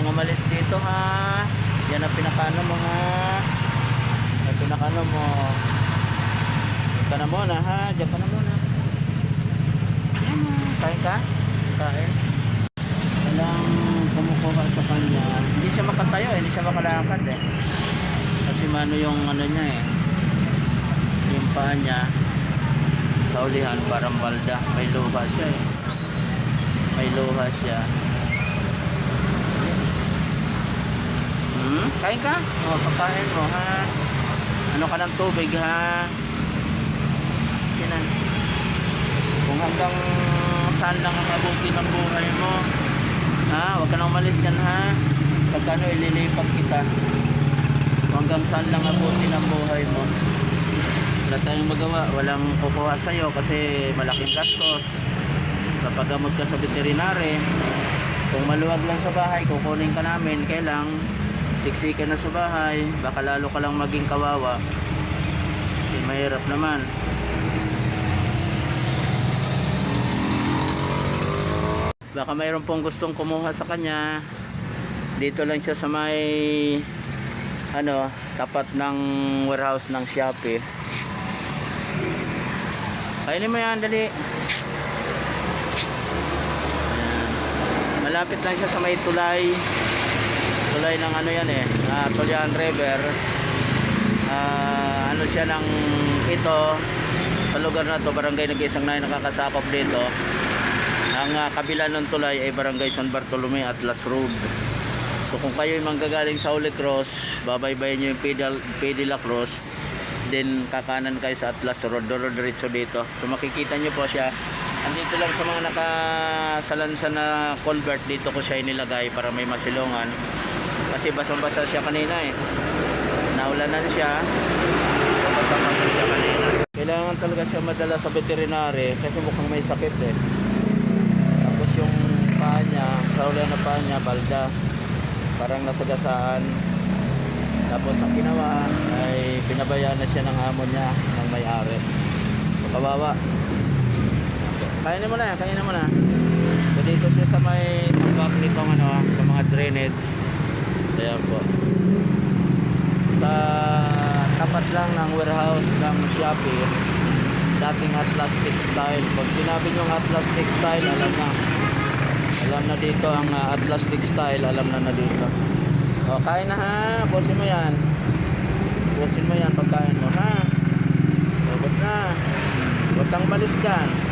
kang umalis dito ha. Yan ang pinakano mo ha. Ang pinakano mo. Diyan ka na muna ha. Diyan ka na muna. Yan. Kain ka? Kain. Walang kumukuha sa kanya. Hindi siya makatayo eh. Hindi siya makalakad eh. Kasi mano yung ano niya eh. Yung paa niya. Sa ulihan parang balda. May luha siya eh. May luha siya. Kain ka? O, pagkain mo, ha? Ano ka ng tubig, ha? Yan na. Kung hanggang saan lang ang abutin ng buhay mo, ha? Huwag ka nang umalis dyan, ha? Pagkano ililipat kita. Kung hanggang saan lang abutin ang buhay mo. Wala tayong magawa. Walang kukuha sa'yo kasi malaking gastos. Kapag gamot ka sa veterinary, kung maluwag lang sa bahay, kukunin ka namin. Kailang siksikan na sa bahay, baka lalo ka lang maging kawawa. Eh, mahirap naman. Baka mayroon pong gustong kumuha sa kanya. Dito lang siya sa may ano, tapat ng warehouse ng Shopee. Kainin mo yan, dali. Malapit lang siya sa may tulay. Tulay ng ano yan eh, uh, Tulian River. Ah, ano siya ng ito sa lugar na to barangay nag-isang na nakakasakop dito. Ang ah, kabila ng tulay ay barangay San Bartolome at Las Road. So kung kayo ay manggagaling sa Holy Cross babaybayin nyo yung Pedal, Pedila Cross then kakanan kayo sa Atlas Road doro diretso dito. So makikita nyo po siya. Andito lang sa mga nakasalansa na convert dito ko siya inilagay para may masilungan kasi basang basa siya kanina eh. Naulanan siya. Basa-basa siya kanina. Kailangan talaga siya madala sa veterinary kasi mukhang may sakit eh. Tapos yung paa niya sa ulan na paa niya balda. Parang nasagasaan. Tapos ang ginawa ay pinabayaan na siya ng amo niya ng may-ari. So, kawawa. Kainin mo na kainin mo na. So dito siya sa may tambak nitong ano sa mga drainage ayan po. Sa tapat lang ng warehouse ng Shopee dating Atlas Textile pag sinabi nyong Atlas Textile alam na. Alam na dito ang uh, Atlas Textile alam na na dito. O kain na ha. Bosin mo yan. Bosin mo yan pagkain mo ha. Ubos na. Huwag kang malis dyan